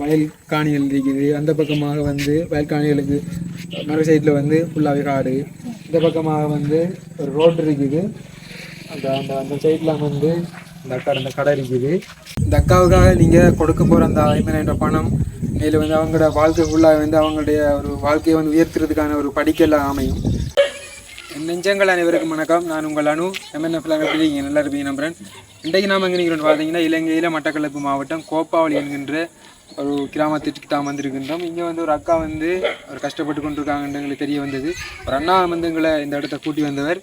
வயல் காணிகள் இருக்குது. அந்த பக்கமாக வந்து வயல் காணிகளுக்கு மறு சைடில் வந்து ஃபுல்லாகவே காடு. இந்த பக்கமாக வந்து ஒரு ரோடு இருக்குது. அந்த அந்த அந்த சைடில் வந்து இந்த அக்கா அந்த கடை இருக்குது. இந்த அக்காவுக்காக நீங்கள் கொடுக்க போகிற அந்த ஐம்பதாயிரம் பணம் மேலே வந்து அவங்களோட வாழ்க்கை ஃபுல்லாக வந்து அவங்களுடைய ஒரு வாழ்க்கையை வந்து உயர்த்துறதுக்கான ஒரு படிக்கெல்லாம் அமையும். நெஞ்சங்கள் அனைவருக்கும் வணக்கம். நான் உங்கள் அணு எம்என்எஃப்ல எப்படி நீங்கள் நல்லா இருப்பீங்க நம்புறேன். இன்றைக்கு நாம் எங்கே நிற்கிறோம் பார்த்தீங்கன்னா இலங்கையில் மட்டக்களப்பு மாவட்டம் கோப்பாவளி என்கின்ற ஒரு கிராமத்திற்கு தான் வந்திருக்கின்றோம். இங்கே வந்து ஒரு அக்கா வந்து ஒரு கஷ்டப்பட்டு கொண்டிருக்காங்கன்ற எங்களுக்கு தெரிய வந்தது. ஒரு அண்ணா வந்து எங்களை இந்த இடத்த கூட்டி வந்தவர்.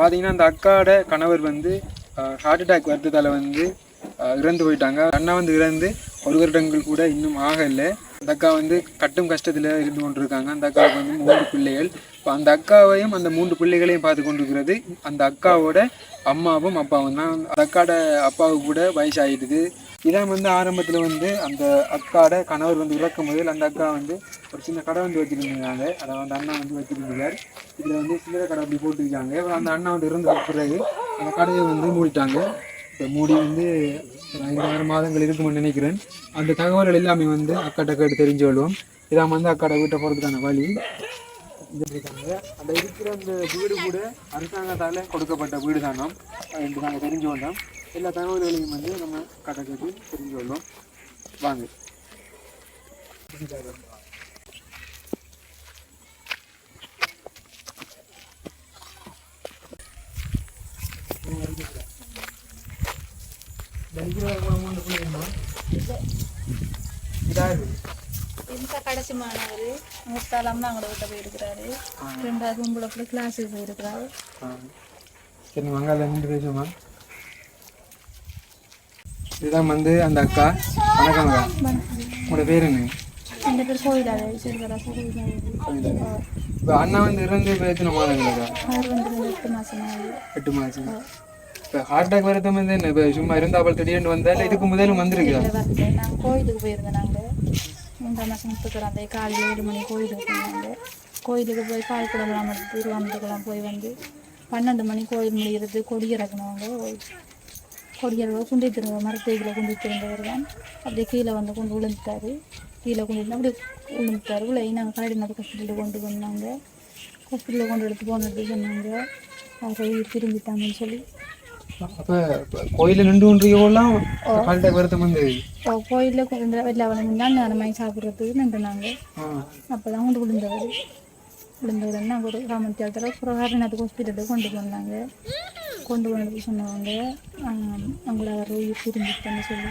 பார்த்தீங்கன்னா அந்த அக்காவோட கணவர் வந்து ஹார்ட் அட்டாக் வருத்தத்தால் வந்து இறந்து போயிட்டாங்க. அண்ணா வந்து இறந்து ஒரு வருடங்கள் கூட இன்னும் ஆகலை. அந்த அக்கா வந்து கட்டும் கஷ்டத்தில் இருந்து கொண்டிருக்காங்க. அந்த அக்காவுக்கு வந்து மூன்று பிள்ளைகள். இப்போ அந்த அக்காவையும் அந்த மூன்று பிள்ளைகளையும் பார்த்து கொண்டிருக்கிறது. அந்த அக்காவோட அம்மாவும் அப்பாவும் தான். அந்த அக்காட அப்பாவுக்கு கூட வயசாகிடுது இதான் வந்து ஆரம்பத்தில் வந்து அந்த அக்காட கணவர் வந்து இறக்கும் முதல் அந்த அக்கா வந்து ஒரு சின்ன கடை வந்து வச்சுருந்தாங்க. அதை வந்து அண்ணா வந்து வச்சுருந்தார் இதில் வந்து சில்லறை கடை அப்படி போட்டிருக்காங்க. அந்த அண்ணா வந்து இருந்த பிறகு அந்த கடையை வந்து மூடிட்டாங்க. இப்போ மூடி வந்து ஐந்து ஆறு மாதங்கள் இருக்கும்னு நினைக்கிறேன். அந்த தகவல்கள் எல்லாமே வந்து அக்காட்ட கேட்டு தெரிஞ்சு கொள்வோம். இதான் வந்து அக்காட வீட்டை போகிறதுக்கான வழி. இது அந்த இருக்கிற அந்த வீடு கூட அரசாங்கத்தால் கொடுக்கப்பட்ட வீடு தானோம் என்று நாங்கள் தெரிஞ்சு வந்தோம் எல்லா தகவல்களையும் வந்து நம்ம அக்காட்ட கேட்டு தெரிஞ்சு வந்தோம் வாங்க. இதாக இந்த கடைசி மாணவர் மூத்தாள் அம்மா கூட விட்ட போயிருக்கிறாரு ரெண்டாவது உங்களை கூட கிளாஸுக்கு போயிருக்கிறாரு சரி மங்கால நின்று பேசுமா இதுதான் வந்து அந்த அக்கா. வணக்கம் அக்கா. உங்களோட பேர் என்ன? ரெண்டு பேர் கோயிலாக இப்போ அண்ணா வந்து இறந்து இப்போ எத்தனை மாதங்கள் எட்டு மாசம் ஆகுது. எட்டு மாதம். இப்போ ஹார்ட் அட்டாக் வரது வந்து என்ன? இப்போ சும்மா இருந்தால் திடீர்னு வந்தா இல்லை இதுக்கு முதலும் நாங்கள் கோயிலுக்கு போயிருந்தோம் நாங்கள் மூன்றாம் மாதம் முத்துக்கிறோம் அந்த காலையில் ஏழு மணி கோயிலுக்கு போனாங்க கோயிலுக்கு போய் பால் குடம்லாம் எடுத்து உருவாமத்துக்கெல்லாம் போய் வந்து பன்னெண்டு மணி கோயில் முடிகிறது கொடி இறக்குனவங்க கொடியறவை குண்டி திரும்ப மரத்தேகில் குண்டி திரும்பவர் தான் அப்படியே கீழே வந்து கொண்டு விழுந்துட்டாரு கீழே கொண்டு வந்து அப்படியே விழுந்துட்டாரு உள்ள நாங்கள் கலடி நடக்க ஹாஸ்பிட்டலில் கொண்டு வந்தாங்க ஹாஸ்பிட்டலில் கொண்டு எடுத்து போனது சொன்னாங்க அவர் திரும்பிட்டாங்கன்னு சொல்லி கோயிலில் அந்த மாதிரி சாப்பிட்றதுக்கு நின்றுனாங்க அப்போ தான் கொண்டு விழுந்தவர் விழுந்தவுடனே நாங்கள் ஒரு ஹாஸ்பிட்டலுக்கு கொண்டு வந்தாங்க கொண்டு வந்து சொன்னவங்க அவங்கள அவர் உயிர் திரும்பிட்டான்னு சொல்லி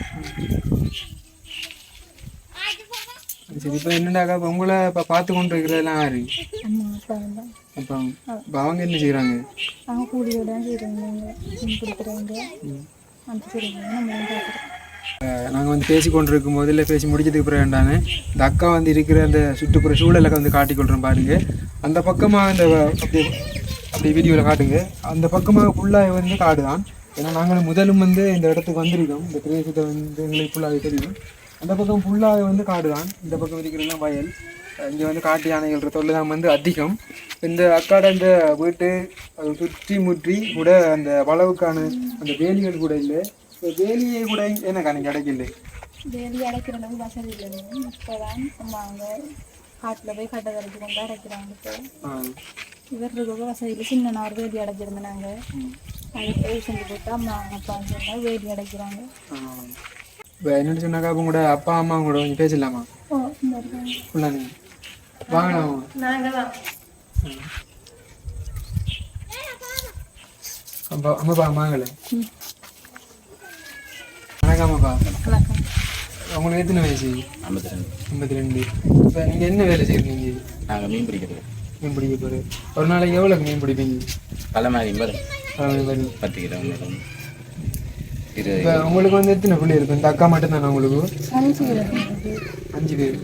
சரி இப்போ என்னடாக்கா இப்போ உங்களை இப்போ பார்த்து கொண்டு இருக்கிறதெல்லாம் யாரு அப்பா இப்போ அவங்க என்ன செய்கிறாங்க அவங்க கூலியோட தான் செய்கிறாங்க நாங்கள் வந்து பேசி கொண்டு இருக்கும்போது இல்லை பேசி முடிச்சதுக்கு பிறகு வேண்டானே இந்த அக்கா வந்து இருக்கிற அந்த சுற்றுப்புற சூழலை வந்து காட்டிக்கொள்கிறோம் பாருங்க. அந்த பக்கமாக அந்த அப்படி அப்படி வீடியோவில் காட்டுங்க. அந்த பக்கமாக ஃபுல்லாக வந்து காடு தான் ஏன்னா நாங்கள் முதலும் வந்து இந்த இடத்துக்கு வந்திருக்கோம். இந்த பிரதேசத்தை வந்து எங்களுக்கு ஃபுல்லாகவே தெரியும். அந்த பக்கம் ஃபுல்லாக வந்து காடு தான் இந்த பக்கம் இருக்கிறதெல்லாம் வயல். இங்கே வந்து காட்டு யானைகள் தொல்லை தான் வந்து அதிகம். இந்த அக்காட இந்த வீட்டு அது சுற்றி முற்றி கூட அந்த வளவுக்கான அந்த வேலிகள் கூட இல்லை. இப்போ வேலியை கூட எனக்கு அன்னைக்கு கிடைக்கல வேலி அடைக்கிற அளவு வசதி இல்லை. இப்போ தான் அம்மா அவங்க காட்டில் போய் கட்டை கரைச்சி கொண்டு அடைக்கிறாங்க இப்போ. ஆ. இவர் இருக்க வசதியில் சின்ன ஒரு வேலி அடைச்சிருந்தாங்க. ம். அது போய் செஞ்சு போட்டு அம்மா அப்பா சொன்னால் வேலி அடைக்கிறாங்க. இப்போ என்னன்னு சொன்னாக்கா கூட அப்பா அம்மா கூட கொஞ்சம் பேசலாமா நீங்கள் வாங்கலாமா அப்பா அம்மாப்பா வாங்கலை. வணக்கம் அம்மாப்பா உங்களுக்கு எத்தனை வயசு ஐம்பத்தி ரெண்டு. ஐம்பத்தி ரெண்டு. இப்போ நீங்கள் என்ன வேலை செய்கிறீங்க நாங்கள் மீன் பிடிக்கிறது மீன் பிடிக்க போகிற ஒரு நாளைக்கு எவ்வளோ மீன் பிடிப்பீங்க? பல மாதிரி பத்து கிலோ இப்போ உங்களுக்கு வந்து எத்தனை பிள்ளை இருக்கும் இந்த அக்கா மட்டும்தானே உங்களுக்கு? அஞ்சு பேர்.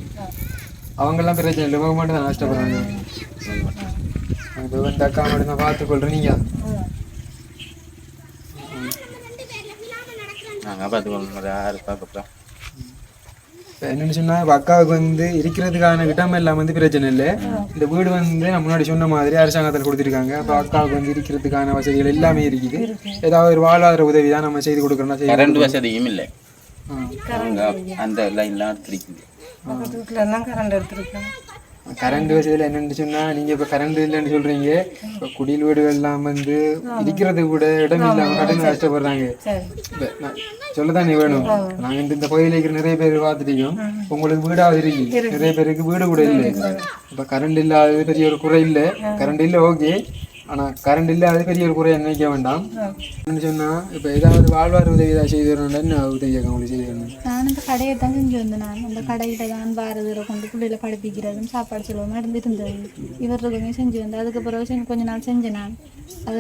அவங்கெல்லாம் பிரச்சனை இல்லை. இவங்க மட்டும் தான் கஷ்டப்படுறாங்க. இப்போ இந்த அக்கா மட்டும் தான் பார்த்துக்கொள்கிறேன் நீங்கள் நாங்கள் ஆறு பார்க்கப்போம் இப்போ என்னன்னு சொன்னா இப்போ அக்காவுக்கு வந்து இருக்கிறதுக்கான இடம் எல்லாம் வந்து பிரச்சனை இல்லை. இந்த வீடு வந்து நான் முன்னாடி சொன்ன மாதிரி அரசாங்கத்தில் கொடுத்துருக்காங்க. அப்போ அக்காவுக்கு வந்து இருக்கிறதுக்கான வசதிகள் எல்லாமே இருக்குது. ஏதாவது ஒரு வாழ்வாதார உதவி தான் நம்ம செய்து கொடுக்குறோம்னா செய்ய கரண்ட் வசதியும் இல்லை. அந்த லைன்லாம் எடுத்துருக்கீங்க. பக்கத்து வீட்டில் எல்லாம் கரண்ட் எடுத்துருக்கோம். கரண்ட் வசதியில் என்னன்னு சொன்னா நீங்க இப்ப கரண்ட் இல்லைன்னு சொல்றீங்க. இப்ப குடில் வீடுகள் எல்லாம் வந்து இருக்கிறது கூட இடம் இல்லாம கடன் கஷ்டப்படுறாங்க. நான் சொல்லத்தானே வேணும்? நாங்க இந்த இந்த கோயில இருக்கிற நிறைய பேர் பார்த்துட்டோம் உங்களுக்கு வீடாவது இருக்கு. நிறைய பேருக்கு வீடு கூட இல்லை. இப்ப கரண்ட் இல்லாதது பெரிய ஒரு குறை இல்லை. கரண்ட் இல்லை ஓகே ஆனா கரண்ட் இல்லாதது பெரிய ஒரு குறை நினைக்க வேண்டாம். என்னன்னு சொன்னா இப்ப ஏதாவது வாழ்வார் உதவி ஏதாவது செய்து தரணும் என்ன உதவி கேட்க உங்களுக்கு செய்து தரணும் நான் அந்த கடையை தான் செஞ்சு வந்தேன் நான். அந்த கடையில தான் பாரதியில் கொண்டு பிள்ளைகளை படிப்பிக்கிறதும் சாப்பாடு செலவும் நடந்துருந்தது இவர் இருக்கமே செஞ்சு வந்தேன். அதுக்கு பிறகு கொஞ்ச நாள் செஞ்சேன் நான். அது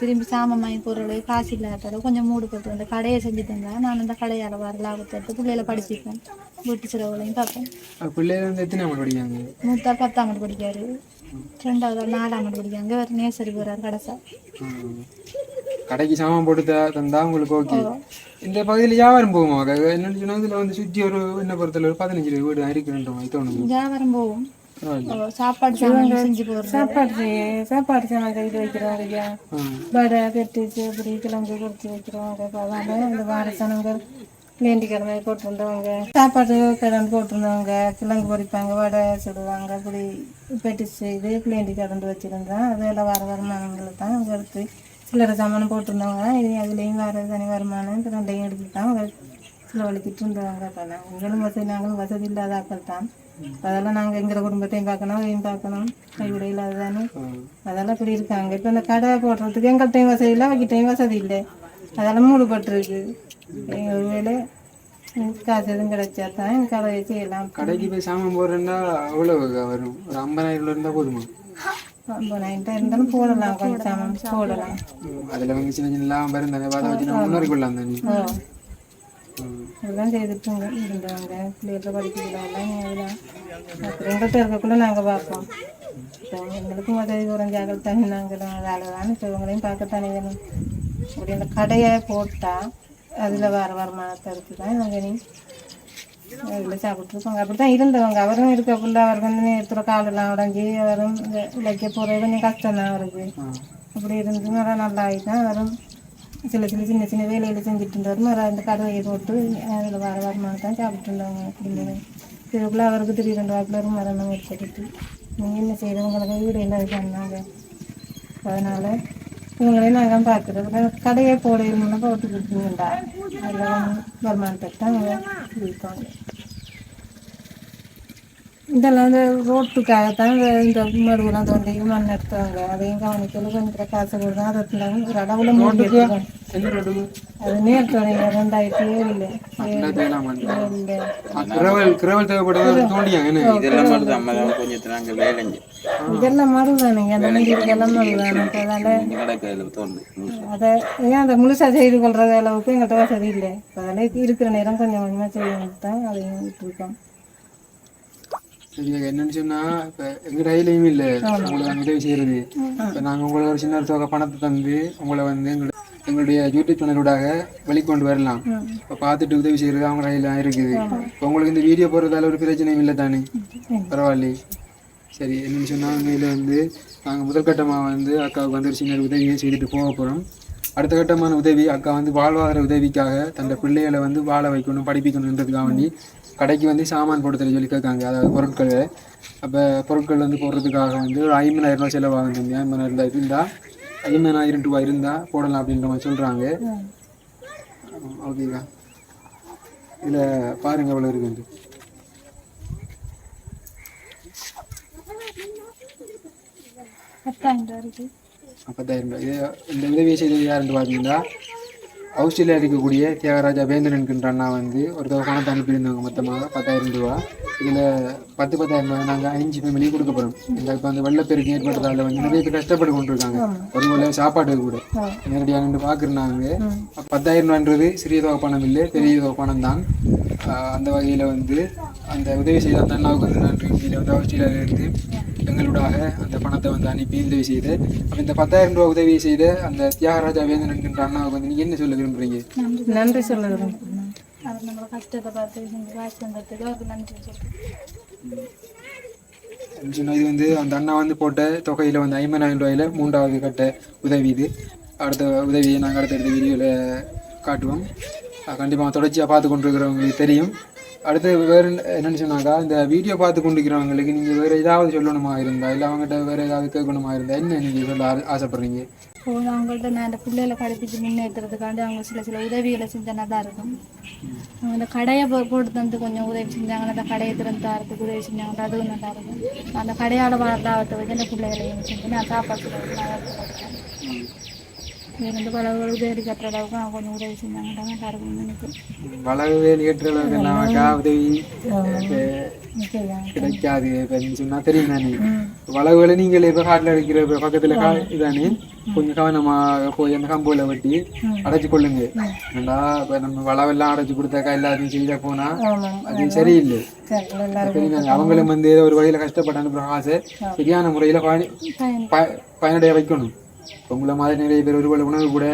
திரும்பி வாங்கி போகிற காசு இல்லாத கொஞ்சம் மூடு போட்டு அந்த கடையை செஞ்சு தந்தேன். நான் அந்த கடையால் வர லாபத்தை எடுத்து பிள்ளைகளை படிப்பிப்பேன். வீட்டு செலவுலையும் பார்ப்பேன். பிள்ளைகள் வந்து எத்தனை படிக்காங்க மூத்தார் பத்தாம் படிக்காரு ரெண்டாவது நாலாம் ஆண்டு படிக்காங்க இவர் நேசரி போகிறார் கடைசா. கடைக்கு சாமான் போட்டு தந்தா உங்களுக்கு ஓகே இந்த பகுதியில் வியாபாரம் போகுமா? என்னன்னு சொன்னா இதுல வந்து சுற்றி ஒரு என்ன பொறுத்தல ஒரு பதினஞ்சு வீடு தான் இருக்குன்ற மாதிரி தோணுது. வியாபாரம் போகும். சாப்பாடு சாப்பாடு சாப்பாடு சாமான் கையில் வைக்கிறோம் ஐயா ம். வடை கட்டிச்சு இப்படி கிழங்கு கொடுத்து வைக்கிறோம். அதனால இந்த வார சனங்கள் வேண்டி கிழமை போட்டிருந்தவங்க சாப்பாடு கிழங்கு போட்டிருந்தவங்க கிழங்கு பொரிப்பாங்க வடை சுடுவாங்க அப்படி பெட்டி செய்து பிளேண்டி கிடந்து வச்சுருந்தோம் அதெல்லாம் வர வருமானங்களை தான் எடுத்து சில்லறை சாமானம் போட்டிருந்தவங்க இது அதுலேயும் வர தனி வருமானம் இந்த ரெண்டையும் எடுத்து தான் செலவழிக்கிட்டு இருந்தவங்க அப்போ நாங்கள் எங்களும் வசதி நாங்களும் வசதி இல்லாத ஆக்கள் தான். அதெல்லாம் நாங்கள் எங்களை குடும்பத்தையும் பார்க்கணும் அதையும் பார்க்கணும். கைவிட இல்லாத தானே. அதெல்லாம் இப்படி இருக்காங்க. இப்போ இந்த கடை போடுறதுக்கு எங்கள்கிட்டையும் வசதி இல்லை அவகிட்டையும் வசதி இல்லை. அதெல்லாம் மூடுபட்டுருக்கு. ஒருவேளை காசு எதுவும் கிடைச்சா தான் எனக்கு அதை செய்யலாம். கடைக்கு போய் சாமான் போடுறேன்னா அவ்வளவு வரும் ஒரு ஐம்பதாயிரம் இருந்தா போதுமா? ஐம்பதாயிரம் இருந்தாலும் போடலாம். கொஞ்சம் சாமான் போடலாம். அதுல வந்து சின்ன சின்ன லாபம் இருந்தாங்க அதை வச்சு நம்ம முன்னேறி கொள்ளலாம் தானே. ஓ ம். இதெல்லாம் செய்துட்டுங்க இருந்தவங்க பிள்ளைகளை படிக்கிறதெல்லாம் இதெல்லாம் அப்புறம் எங்கள்கிட்ட இருக்கக்குள்ள நாங்கள் பார்ப்போம். இப்போ எங்களுக்கும் உதவி குறைஞ்சாக்கள் தனி நாங்கள் வேலை தானே இப்போ இவங்களையும் பார்க்கத்தானே வேணும். அப்படி அந்த கடையை போட்டால் அதில் வர வருமானத்தை எடுத்து தான் இவங்க நீ அதில் சாப்பிட்ருப்பாங்க அப்படி தான் இருந்தவங்க. அவரும் இருக்கக்குள்ள அவர் வந்து நேரத்தில் காலெல்லாம் உடஞ்சி அவரும் இலக்கிய போகிறது கொஞ்சம் கஷ்டம் தான் அவருக்கு. அப்படி இருந்து நல்லா நல்லா ஆகிட்டான் அவரும் சில சில சின்ன சின்ன வேலையில் செஞ்சுட்டு இருந்தார் மறு அந்த கடையை போட்டு அதில் வர வருமானம் தான் சாப்பிட்டு இருந்தாங்க இதுக்குள்ளே அவருக்கு திடீர் ரெண்டு வாக்கில் மரணம் ஏற்பட்டுட்டு நீங்கள் என்ன செய்கிறவங்களுக்கு வீடு எல்லாம் பண்ணாங்க? அதனால் இவங்களையும் நாங்கள் பார்க்குறோம் கடையை போடையிலும்னா போட்டு கொடுத்தீங்கண்டா அதில் வருமானத்தை தான் அவங்க இருப்பாங்க இதெல்லாம் வந்து ரோட்டுக்காகத்தான் இந்த இந்த மடுவெல்லாம் தோண்டி மண் எடுத்தவங்க அதையும் கவனிக்கல கொஞ்சம் காசு கொடுத்தா அதை ஒரு அளவில் மூடி அது நேர்த்தோடைய ரெண்டாயிரத்தி ஏழுல இதெல்லாம் தான் மறுதானுங்க அந்த அதனால கிடக்க தோணுது அதை ஏன் அந்த முழுசா செய்து கொள்றது அளவுக்கு எங்கள்கிட்ட வசதி இல்லை அதெல்லாம் இருக்கிற நேரம் கொஞ்சம் கொஞ்சமாக செய்யணும் தான் அதையும் விட்டுருக்கோம் என்னன்னு சொன்னா இப்ப எங்க கையிலையும் இல்ல. உங்களுக்கு நாங்க உதவி செய்யறது இப்ப நாங்க உங்களுக்கு ஒரு சின்ன தொகை பணத்தை தந்து உங்களை வந்து எங்களோட எங்களுடைய யூடியூப் சேனலூடாக வெளிக்கொண்டு வரலாம். இப்ப பார்த்துட்டு உதவி செய்யறது அவங்க கையில இருக்குது. இப்ப உங்களுக்கு இந்த வீடியோ போடுறதால ஒரு பிரச்சனையும் இல்லை தானே? பரவாயில்லையே சரி என்னன்னு சொன்னா உண்மையில வந்து நாங்க முதல் கட்டமா வந்து அக்காவுக்கு வந்து ஒரு சின்ன உதவியை செய்துட்டு போக போறோம். அடுத்த கட்டமான உதவி அக்கா வந்து வாழ்வாதார உதவிக்காக தன்னோட பிள்ளைகளை வந்து வாழ வைக்கணும் படிப்பிக்கணுன்றதுக்காக வேண்டி கடைக்கு வந்து சாமான் போட்டு தர சொல்லி கேட்காங்க. அதாவது பொருட்கள். அப்போ பொருட்கள் வந்து போடுறதுக்காக வந்து ஒரு ஐம்பதாயிரம் ரூபாய் செலவாகும் தம்பி ஐம்பதாயிரம் ரூபாய் இருந்தால் ஐம்பதாயிரம் ரூபாய் இருந்தால் போடலாம் அப்படின்ற மாதிரி சொல்கிறாங்க ஓகேக்கா இதில் பாருங்க எவ்வளோ இருக்குது பத்தாயிரம் ரூபா இருக்கு. பத்தாயிரம் ரூபாய். இது இந்த உதவியை செய்தது யாருன்னு பார்த்தீங்கன்னா ஆஸ்திரேலியா இருக்கக்கூடிய தியாகராஜா வேந்தன் என்கின்ற அண்ணா வந்து ஒரு தொகை பணத்தை அனுப்பியிருந்தாங்க மொத்தமாக பத்தாயிரம் ரூபா. இதில் பத்து பத்தாயிரம் ரூபாய் நாங்கள் அஞ்சு ஃபேமிலி கொடுக்க போகிறோம் இந்த இப்போ அந்த வெள்ளப்பெருக்கு ஏற்பட்டதால் வந்து நிறைய பேர் கஷ்டப்பட்டு கொண்டிருக்காங்க. ஒரு வேளை சாப்பாட்டுக்கு கூட நேரடியாக நின்று பார்க்குறாங்க பத்தாயிரம் ரூபான்றது சிறிய தொகை பணம் இல்லை பெரிய தொகை பணம் தான் அந்த வகையில் வந்து அந்த உதவி செய்த அந்த அண்ணாவுக்கு வந்து நன்றி. இதில் வந்து ஆஸ்திரேலியாவிலிருந்து எங்களூடாக அந்த பணத்தை வந்து அனுப்பி உதவி செய்து அப்போ இந்த பத்தாயிரம் ரூபா உதவி செய்த அந்த தியாகராஜா வேந்தன் என்கின்ற அண்ணாவுக்கு வந்து நீங்கள் என்ன சொல்ல விரும்புறீங்க? நன்றி சொல்ல விரும்புகிறேன் அவர் நம்மளை கஷ்டத்தை பார்த்து செஞ்சு வாசி வந்ததுக்கு அவருக்கு நன்றி சொல்றேன். என்ன சொன்னா, இது வந்து அந்த அண்ணா வந்து போட்ட தொகையில் வந்து ஐம்பதாயிரம் ரூபாயில மூன்றாவது கட்ட உதவி இது. அடுத்த உதவியை நாங்கள் அடுத்தடுத்த வீடியோவில் காட்டுவோம். கண்டிப்பாக தொடர்ச்சியாக பார்த்து கொண்டிருக்கிறவங்களுக்கு தெரியும். அடுத்து வேறு என்னென்னு சொன்னாக்கா இந்த வீடியோ பார்த்து கொண்டிருக்கிறவங்களுக்கு நீங்கள் வேறு ஏதாவது சொல்லணுமா இருந்தா இல்லை அவங்ககிட்ட வேறு ஏதாவது கேட்கணுமா இருந்தா என்ன நீங்கள் சொல்ல ஆசைப்படுறீங்க? இப்போ அவங்கள்ட்ட நான் அந்த பிள்ளைகளை படிப்பிச்சு முன்னேற்றுறதுக்காண்டி அவங்க சில சில உதவிகளை செஞ்சால் நல்லா இருக்கும். அவங்க இந்த கடையை போட்டு தந்து கொஞ்சம் உதவி செஞ்சாங்கன்னா அந்த கடையை திறந்து தரத்துக்கு உதவி செஞ்சாங்கன்னா அதுவும் நல்லா இருக்கும். அந்த கடையால் வளர்த்தாவத்தை வச்சு அந்த பிள்ளைகளையும் செஞ்சு நான் சாப்பாடு இருந்து பல உதவி கட்டுற அளவுக்கு அவங்க கொஞ்சம் உதவி செஞ்சாங்கன்னா நல்லா இருக்கும்னு நினைக்கிறேன் வளவு வேலி ஏற்ற அளவுக்கு இல்லாமக்கா உதவி கிடைக்காது இப்போ சொன்னால் தெரியும் தானே. வளவுகளை நீங்கள் இப்போ காட்டில் இருக்கிற பக்கத்தில் கா இதானே? கொஞ்சம் கவனமாக போய் அந்த கம்போல வெட்டி அடைச்சு கொள்ளுங்க. ஏண்டா இப்போ நம்ம வளவெல்லாம் அடைச்சு கொடுத்தாக்கா எல்லாத்தையும் செய்த போனால் அது சரியில்லை. அவங்களும் வந்து ஏதோ ஒரு வகையில் கஷ்டப்பட்டு அனுப்புகிற ஆசை. சரியான முறையில் பயனடைய வைக்கணும். உங்களை மாதிரி நிறைய பேர் ஒருவேளை உணவு கூட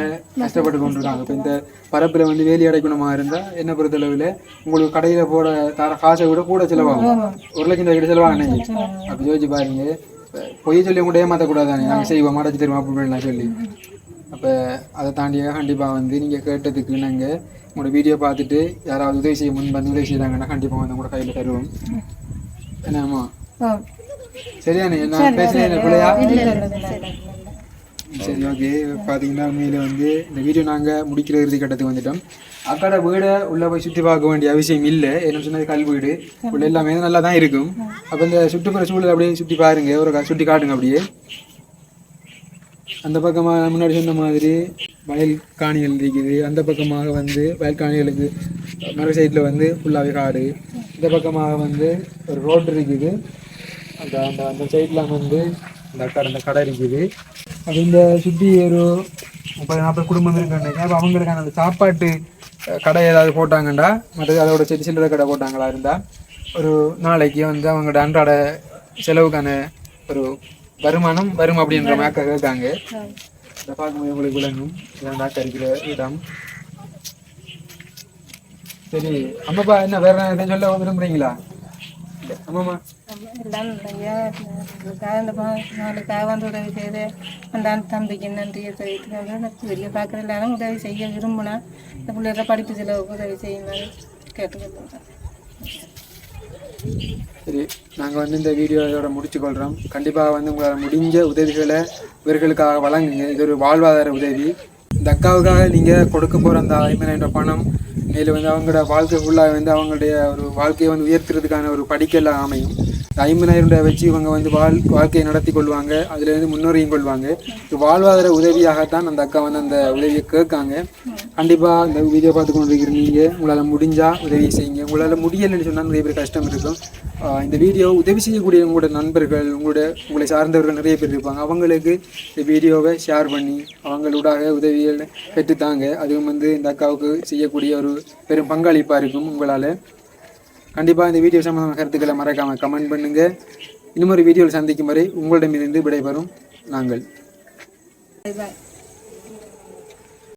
கஷ்டப்பட்டு கொண்டிருக்காங்க. இப்போ இந்த பரப்பில் வந்து வேலி அடைக்கணுமா இருந்தால் என்ன பொறுத்தளவில் உங்களுக்கு கடையில் போட தர காசை விட கூட செலவாகும். லட்சம் ரூபாய் செலவாக அப்படி யோசிச்சு பாருங்க. பொய் சொல்லி கூட ஏமாற்றக்கூடாதானே நாங்கள் செய்வோம் அடைச்சி தருவோம் அப்படின்லாம் சொல்லி. அப்போ அதை தாண்டியாக கண்டிப்பாக வந்து நீங்கள் கேட்டதுக்கு நாங்கள் உங்களோட வீடியோ பார்த்துட்டு யாராவது உதவி செய்ய முன் வந்து உதவி செய்தாங்கன்னா கண்டிப்பாக வந்து உங்களோட கையில் தருவோம். என்னம்மா சரியானே நான் பேசுகிறேன் பிள்ளையா சரி ஓகே பார்த்தீங்கன்னா உண்மையில் வந்து இந்த வீடியோ நாங்கள் முடிக்கிற இறுதி கட்டத்துக்கு வந்துட்டோம். அக்காட வீடை உள்ளே போய் சுற்றி பார்க்க வேண்டிய அவசியம் இல்லை. என்ன சொன்னது கல் வீடு. உள்ள எல்லாமே நல்லா தான் இருக்கும். அப்போ இந்த சுற்றுப்புற சூழல் அப்படியே சுற்றி பாருங்க. ஒரு சுற்றி காட்டுங்க அப்படியே. அந்த பக்கமாக முன்னாடி சொன்ன மாதிரி வயல் காணிகள் இருக்குது. அந்த பக்கமாக வந்து வயல் காணிகளுக்கு மறு சைடில் வந்து ஃபுல்லாகவே காடு. இந்த பக்கமாக வந்து ஒரு ரோடு இருக்குது. அந்த அந்த அந்த சைட்லாம் வந்து அந்த கடை அந்த கடை இருக்குது. அது இந்த சுற்றி ஒரு முப்பது நாற்பது குடும்பம் இருக்குன்னு அப்போ அவங்களுக்கான அந்த சாப்பாட்டு கடை ஏதாவது போட்டாங்கண்டா? மற்றது அதோட செடி சில்லறை கடை போட்டாங்களா இருந்தால் ஒரு நாளைக்கு வந்து அவங்களோட அன்றாட செலவுக்கான ஒரு வருமானம் வரும் அப்படின்ற மேக்க கேட்காங்க இதை பார்க்கும்போது உங்களுக்கு விளங்கும். இதான் இருக்கிற இடம். சரி அம்மாப்பா என்ன வேற எதுவும் சொல்ல விரும்புறீங்களா? ஆமாம்மா. எல்லாம் நிறையா இதுக்காக இந்த பா- நாளுக்காக வந்து உதவி செய்து அந்த தம்பிக்கு நன்றியை தெரிவித்துக்காக வெளியே பார்க்குற எல்லாரும் உதவி செய்ய விரும்பினா இந்த பிள்ளைகள படிப்பு செலவுக்கு உதவி செய்யுமாறு கேட்டுக்கொள்கிறேன். சரி நாங்கள் வந்து இந்த வீடியோவோட முடிச்சுக்கொள்கிறோம் கண்டிப்பாக வந்து உங்களால் முடிஞ்ச உதவிகளை இவர்களுக்காக வழங்குங்க. இது ஒரு வாழ்வாதார உதவி. இந்த அக்காவுக்காக நீங்கள் கொடுக்க போகிற அந்த ஐம்பதாயிரம் பணம் மேலும் வந்து அவங்களோட வாழ்க்கை ஃபுல்லாக வந்து அவங்களுடைய ஒரு வாழ்க்கையை வந்து உயர்த்துறதுக்கான ஒரு படிக்கெல்லாம் அமையும். ஐம்பதாயிரம் ரூபாய் வச்சு இவங்க வந்து வாழ் வாழ்க்கையை நடத்தி கொள்வாங்க. அதுலேருந்து முன்னுரையும் கொள்வாங்க. வாழ்வாதார உதவியாகத்தான் அந்த அக்கா வந்து அந்த உதவியை கேட்காங்க. கண்டிப்பாக இந்த வீடியோ பார்த்து கொண்டு இருக்கிற நீங்கள் உங்களால் முடிஞ்சால் உதவி செய்யுங்க. உங்களால் முடியலைன்னு சொன்னால் நிறைய பேர் கஷ்டம் இருக்கும். இந்த வீடியோ உதவி செய்யக்கூடிய உங்களோட நண்பர்கள் உங்களோட உங்களை சார்ந்தவர்கள் நிறைய பேர் இருப்பாங்க. அவங்களுக்கு இந்த வீடியோவை ஷேர் பண்ணி அவங்களூடாக உதவிகள் பெற்றுத்தாங்க. அதுவும் வந்து இந்த அக்காவுக்கு செய்யக்கூடிய ஒரு பெரும் பங்களிப்பாக இருக்கும் உங்களால். கண்டிப்பாக இந்த வீடியோ சம்மந்தமான கருத்துக்களை மறக்காமல் கமெண்ட் பண்ணுங்கள் இன்னும் ஒரு வீடியோவில் சந்திக்கும் வரை உங்களிடமிருந்து விடைபெறும் நாங்கள். பாய்